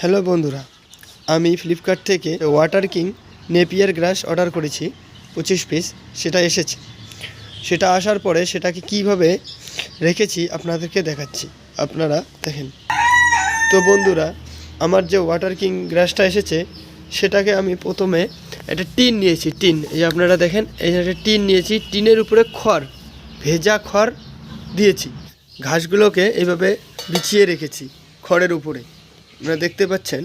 Hello বন্ধুরা, আমি Flipkart থেকে water king napier grass order করেছি, পঁচিশ পিস সেটা এসেছে। সেটা আসার পরে সেটাকে কীভাবে রেখেছি আপনাদেরকে দেখাচ্ছি। আপনারা দেখেন। তো বন্ধুরা, আমার যে ওয়াটার কিং গ্রাসটা এসেছে, সেটাকে আমি প্রথমে একটা টিন নিয়েছি, টিন। এই আপনারা দেখেন, এই একটা টিন নিয়েছি, টিনের উপরে খড়, ভেজা খড় দিয়েছি। ঘাসগুলোকে এইভাবে বিছিয়ে রেখেছি খড়ের উপরে। আপনারা দেখতে পাচ্ছেন,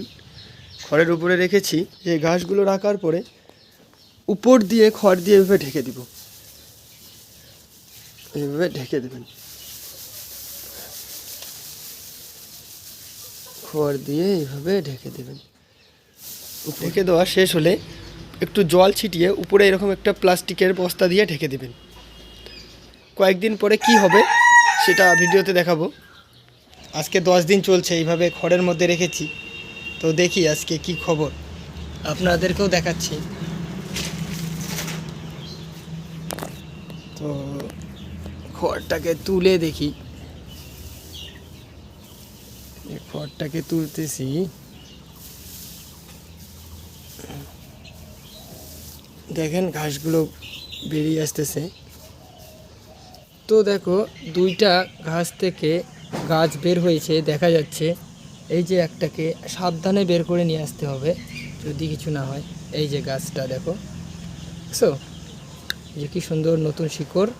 খড়ের উপরে রেখেছি, যে ঘাসগুলো রাখার পরে উপর দিয়ে খড় দিয়ে এভাবে ঢেকে দিব। এভাবে ঢেকে দেবেন। খড় দিয়ে এইভাবে ঢেকে দেবেন। ঢেকে দেওয়া শেষ হলে একটু জল ছিটিয়ে উপরে এরকম একটা প্লাস্টিকের বস্তা দিয়ে ঢেকে দেবেন। কয়েকদিন পরে কি হবে সেটা ভিডিওতে দেখাবো। আজকে দশ দিন চলছে, এইভাবে খড়ের মধ্যে রেখেছি। তো দেখি আজকে কি খবর। আপনাদেরকেও দেখাচ্ছি। তো খড়টাকে তুলে দেখি। খড়টাকে তুলতেছি। দেখেন ঘাসগুলো বেরিয়ে আসতেছে। তো দেখো, দুইটা ঘাস থেকে গাছ বের হয়েছে, দেখা যাচ্ছে। এই যে একটাকে সাবধানে বের করে নিয়ে আসতে হবে, যদি কিছু না হয়। এই যে গাছটা, দেখো। সো যে কি সুন্দর নতুন শিকড়।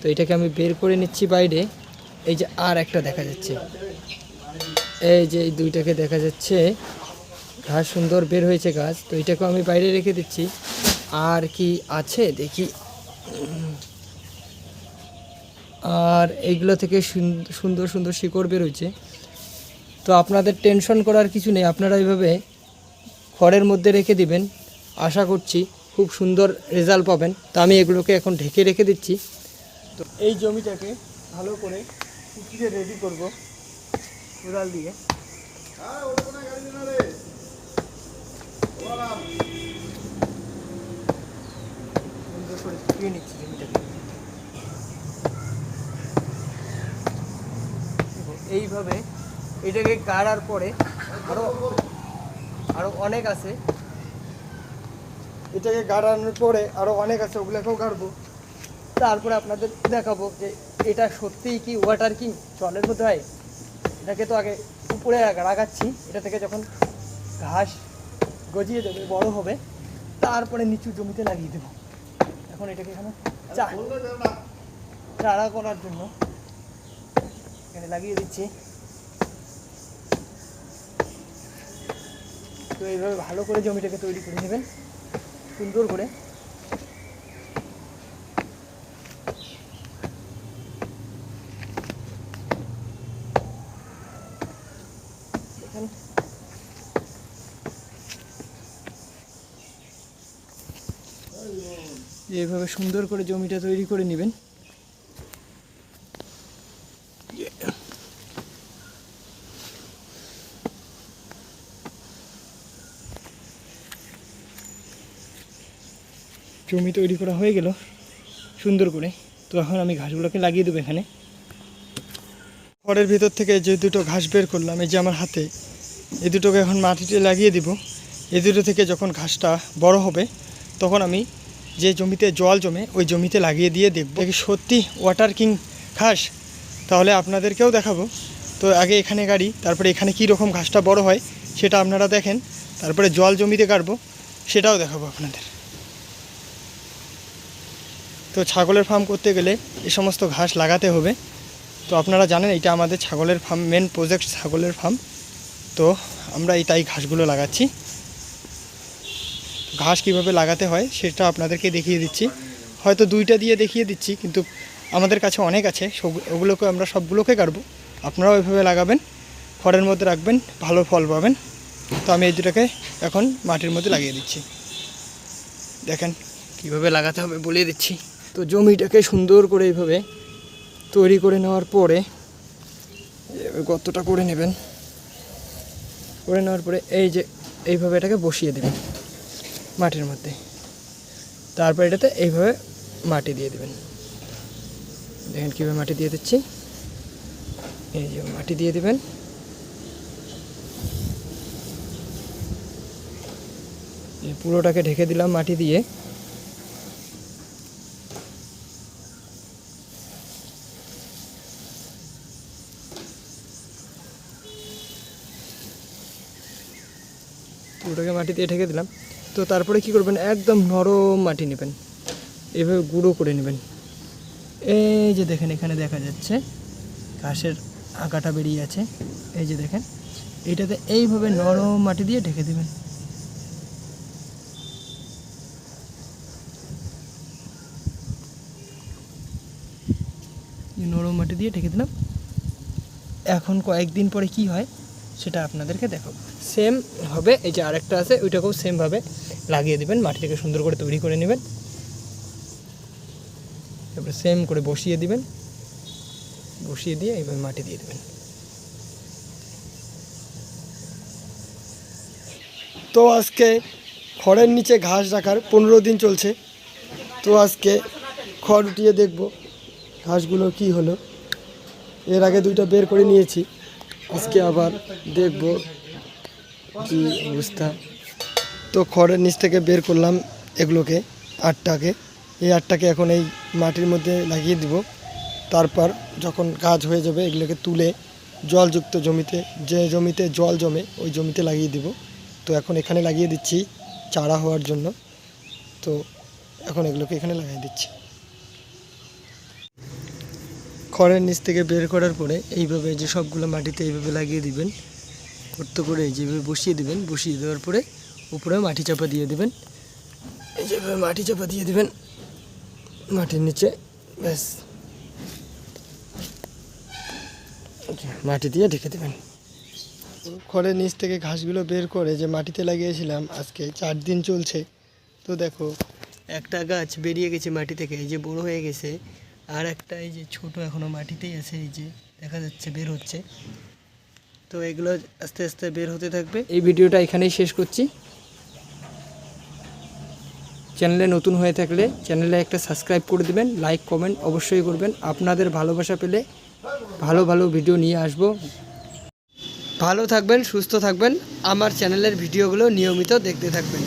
তো এটাকে আমি বের করে নিচ্ছি বাইরে। এই যে আর একটা দেখা যাচ্ছে। এই যে এই দুইটাকে দেখা যাচ্ছে। ঘাস সুন্দর বের হয়েছে গাছ। তো এটাকেও আমি বাইরে রেখে দিচ্ছি। আর কি আছে? দেখি। আর এইগুলো থেকে সুন- সুন্দর সুন্দর শিকড় বেরোচ্ছে। তো আপনাদের টেনশন করার কিছু নেই, আপনারা এইভাবে খড়ের মধ্যে রেখে দিবেন। আশা করছি খুব সুন্দর রেজাল্ট পাবেন। তো আমি এগুলোকে এখন ঢেকে রেখে দিচ্ছি। তো এই জমিটাকে ভালো করে কুচিয়ে রেডি করব কোদাল দিয়ে। নিচ্ছি জমিটাকে। এইভাবে এটাকে গাড়ার পরে আরও আরও অনেক আছে। এটাকে গাড়ানোর পরে আরও অনেক আছে, ওগুলোকেও গাড়বো। তারপরে আপনাদের দেখাবো যে এটা সত্যিই কি ওয়াটার কি জলের মধ্যে হয় এটাকে তো আগে উপরে রাখাচ্ছি। এটা থেকে যখন ঘাস গজিয়ে যাবে বড় হবে, তারপরে নিচু জমিতে লাগিয়ে দেবো। এখন এটাকে এখানে চারা করার জন্য এখানে লাগিয়ে দিচ্ছি তো এইভাবে ভালো করে জমিটাকে তৈরি করে নেবেন। সুন্দর করে। এইভাবে সুন্দর করে জমিটা তৈরি করে নেবেন। জমি তৈরি করা হয়ে গেল, সুন্দর করে। তো এখন আমি ঘাসগুলোকে লাগিয়ে দেবো এখানে। খড়ের ভিতর থেকে যে দুটো ঘাস বের করলাম, এই যে আমার হাতে, এই দুটোকে এখন মাটিতে লাগিয়ে দিব। এই দুটো থেকে যখন ঘাসটা বড় হবে, তখন আমি যে জমিতে জল জমে, ওই জমিতে লাগিয়ে দিয়ে দেখব। দেখি সত্যি ওয়াটার কিং ঘাস? তাহলে আপনাদেরকেও দেখাবো। তো আগে এখানে গাড়ি, তারপরে এখানে কী রকম ঘাসটা বড় হয়, সেটা আপনারা দেখেন। তারপরে জল জমিতে কাটবো সেটাও দেখাবো আপনাদের। তো ছাগলের ফার্ম করতে গেলে এই সমস্ত ঘাস লাগাতে হবে। তো আপনারা জানেন, এটা আমাদের ছাগলের ফার্ম মেন প্রজেক্ট ছাগলের ফার্ম তো আমরা এই তাই ঘাসগুলো লাগাচ্ছি। ঘাস কীভাবে লাগাতে হয় সেটা আপনাদেরকে দেখিয়ে দিচ্ছি। হয়তো দুইটা দিয়ে দেখিয়ে দিচ্ছি, কিন্তু আমাদের কাছে অনেক আছে। ওগুলোকে আমরা সবগুলোকে কাটবো। আপনারাও এভাবে লাগাবেন, খড়ের মধ্যে রাখবেন, ভালো ফল পাবেন। তো আমি এই দুটাকে এখন মাটির মধ্যে লাগিয়ে দিচ্ছি। দেখেন কীভাবে লাগাতে হবে বলে দিচ্ছি। তো জমিটাকে সুন্দর করে এইভাবে তৈরি করে নেওয়ার পরে গর্তটা করে নেবেন। করে নেওয়ার পরে এই যে এইভাবে এটাকে বসিয়ে দেবেন মাটির মধ্যে। তারপর এটাতে এইভাবে মাটি দিয়ে দেবেন। দেখেন কীভাবে মাটি দিয়ে দিচ্ছি। এই যে মাটি দিয়ে দেবেন। পুরোটাকে ঢেকে দিলাম মাটি দিয়ে। মাটি দিয়ে ঢেকে দিলাম। তো তারপরে কি করবেন? একদম নরম মাটি নেবেন। এভাবে গুঁড়ো করে নেবেন। এই যে দেখেন, এখানে দেখা যাচ্ছে ঘাসের আঁকাটা বেরিয়ে আছে। এই যে দেখেন এইটাতে এইভাবে নরম মাটি দিয়ে ঢেকে দেবেন। নরম মাটি দিয়ে ঢেকে দিলাম। এখন কয়েকদিন পরে কি হয়? সেটা আপনাদেরকে দেখো। সেম হবে, এই যে আরেকটা আছে, ওইটাকেও সেমভাবে লাগিয়ে দেবেন মাটিটাকে সুন্দর করে তৈরি করে নেবেন। তারপরে সেম করে বসিয়ে দিবেন। বসিয়ে দিয়ে এইভাবে মাটি দিয়ে দেবেন। তো আজকে খড়ের নিচে ঘাস রাখার পনেরো দিন চলছে। তো আজকে খড় উঠিয়ে দেখব, ঘাসগুলো কি হলো। এর আগে দুইটা বের করে নিয়েছি। আজকে আবার দেখব কি অবস্থা। তো খড়ের নিচ থেকে বের করলাম এগুলোকে, আটটাকে। এই আটটাকে এখন এই মাটির মধ্যে লাগিয়ে দিব। তারপর যখন কাজ হয়ে যাবে এগুলোকে তুলে জলযুক্ত জমিতে, যে জমিতে জল জমে ওই জমিতে লাগিয়ে দিব। তো এখন এখানে লাগিয়ে দিচ্ছি চারা হওয়ার জন্য। তো এখন এগুলোকে এখানে লাগিয়ে দিচ্ছি। খড়ের নিচ থেকে বের করার পরে এইভাবে যে সবগুলো মাটিতে এইভাবে লাগিয়ে দিবেন করতে করে যেভাবে বসিয়ে দিবেন, বসিয়ে দেওয়ার পরে উপরে মাটি চাপা দিয়ে দিবেন। এই যেভাবে মাটি চাপা দিয়ে দিবেন, মাটির নিচে, ব্যাস। মাটি দিয়ে ঢেকে দেবেন। খড়ের নিচ থেকে ঘাসগুলো বের করে যে মাটিতে লাগিয়েছিলাম, আজকে চার দিন চলছে। তো দেখো, একটা গাছ বেরিয়ে গেছে মাটি থেকে, এই যে বড় হয়ে গেছে। আর একটা এই যে ছোটো এখনও মাটিতেই আছে, এই যে দেখা যাচ্ছে বের হচ্ছে। তো এগুলো আস্তে আস্তে বের হতে থাকবে। এই ভিডিওটা এখানেই শেষ করছি। চ্যানেলে নতুন হয়ে থাকলে চ্যানেলে একটা সাবস্ক্রাইব করে দিবেন, লাইক, কমেন্ট অবশ্যই করবেন। আপনাদের ভালোবাসা পেলে ভালো ভালো ভিডিও নিয়ে আসব। ভালো থাকবেন, সুস্থ থাকবেন। আমার চ্যানেলের ভিডিওগুলো নিয়মিত দেখতে থাকবেন।